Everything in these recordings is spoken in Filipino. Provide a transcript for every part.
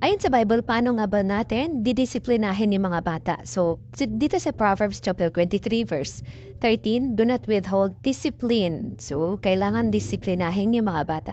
Ayon sa Bible, paano nga ba natin didisiplinahin yung mga bata? So, dito sa Proverbs chapter 23 verse 13, do not withhold discipline. So, kailangan disiplinahin yung mga bata.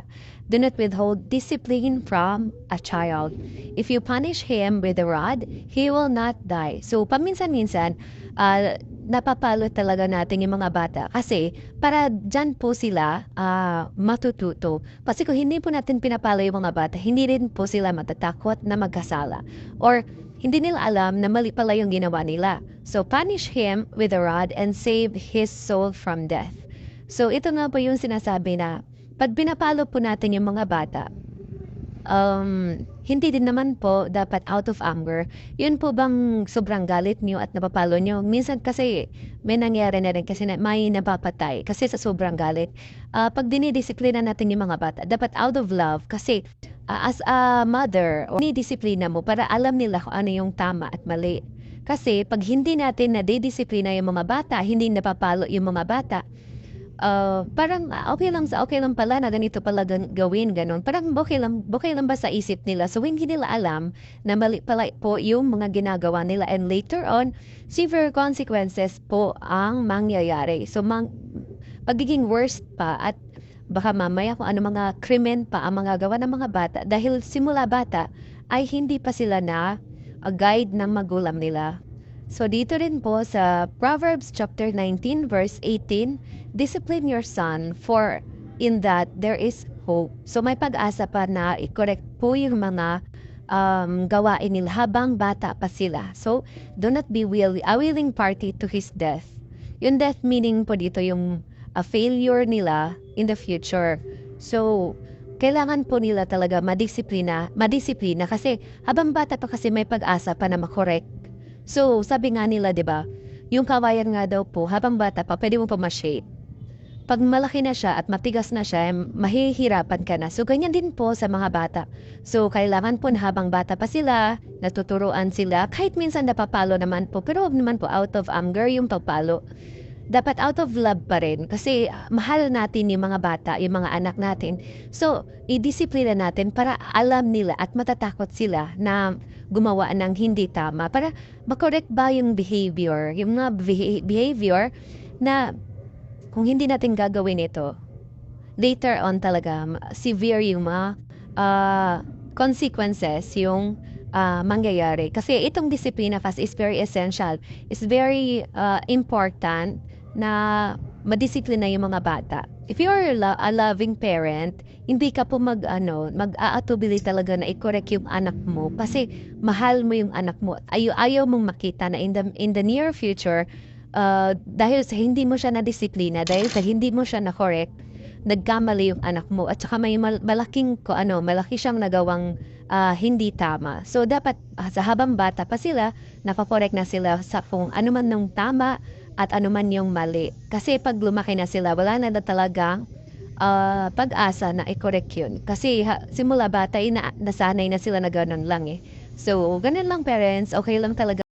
Do not withhold discipline from a child. If you punish him with a rod, he will not die. So, paminsan-minsan, ah, napapalo talaga natin yung mga bata kasi para dyan po sila ah, matututo. Kasi kung hindi po natin pinapalo yung mga bata, hindi rin po sila matatakot na magkasala. Or hindi nila alam na mali pala yung ginawa nila. So punish him with a rod and save his soul from death. So ito nga po yung sinasabi na pag pinapalo po natin yung mga bata, um, hindi din naman po dapat out of anger. Yun po bang sobrang galit niyo at napapalo niyo? Minsan kasi may nangyari na rin kasi na, may napapatay kasi sa sobrang galit. Ah, pag dinidisiplina natin yung mga bata, dapat out of love kasi ah, as a mother, o dinidisiplina mo para alam nila kung ano yung tama at mali. Kasi pag hindi natin nadidisiplina yung mga bata, hindi napapalo yung mga bata, Ah, parang ah, okay lang sa okay lang pala na ganito pala gawin ganun. Parang okay lang okay lang ba sa isip nila. So hindi nila alam na mali pala po yung mga ginagawa nila and later on severe consequences po ang mangyayari. So mang pagiging worst pa at baka mamaya kung ano mga krimen pa ang mga gawa ng mga bata dahil simula bata ay hindi pa sila na a guide ng magulang nila. So dito rin po sa Proverbs chapter 19 verse 18, discipline your son for in that there is hope. So may pag-asa pa na i-correct po yung mga um, gawain nila habang bata pa sila. So do not be will, a willing party to his death. Yung death meaning po dito yung a failure nila in the future. So kailangan po nila talaga madisiplina, madisiplina kasi habang bata pa kasi may pag-asa pa na makorek So, sabi nga nila, 'di ba? Yung kawayan nga daw po, habang bata pa, pwede mo pa ma-shape. Pag malaki na siya at matigas na siya, mahihirapan ka na. So, ganyan din po sa mga bata. So, kailangan po na habang bata pa sila, natuturuan sila, kahit minsan napapalo naman po, pero naman po out of anger yung papalo. Dapat out of love pa rin kasi ah, mahal natin yung mga bata, yung mga anak natin. So, idisiplina natin para alam nila at matatakot sila na gumawa ng hindi tama para makorek ba yung behavior, yung mga beha- behavior na kung hindi natin gagawin ito, later on talaga, severe yung mga ah, consequences yung ah, mangyayari. Kasi itong disiplina fast is very essential. It's very ah, important na madisiplina yung mga bata. If you're lo- a loving parent, hindi ka po mag ano, mag-aatubili talaga na i-correct yung anak mo kasi mahal mo yung anak mo. Ayaw, ayaw mong makita na in the, in the near future, uh, dahil sa hindi mo siya na-disiplina, dahil sa hindi mo siya na-correct, nagkamali yung anak mo at saka may mal- malaking ko ano, malaki siyang nagawang ah, hindi tama. So dapat ah, sa habang bata pa sila, napakorek na sila sa kung ano man yung tama at ano man yung mali. Kasi pag lumaki na sila, wala na na talagang ah, pag-asa na i-correct yun. Kasi ha, simula bata, ina, nasanay na sila na ganun lang eh. So, ganun lang parents, okay lang talaga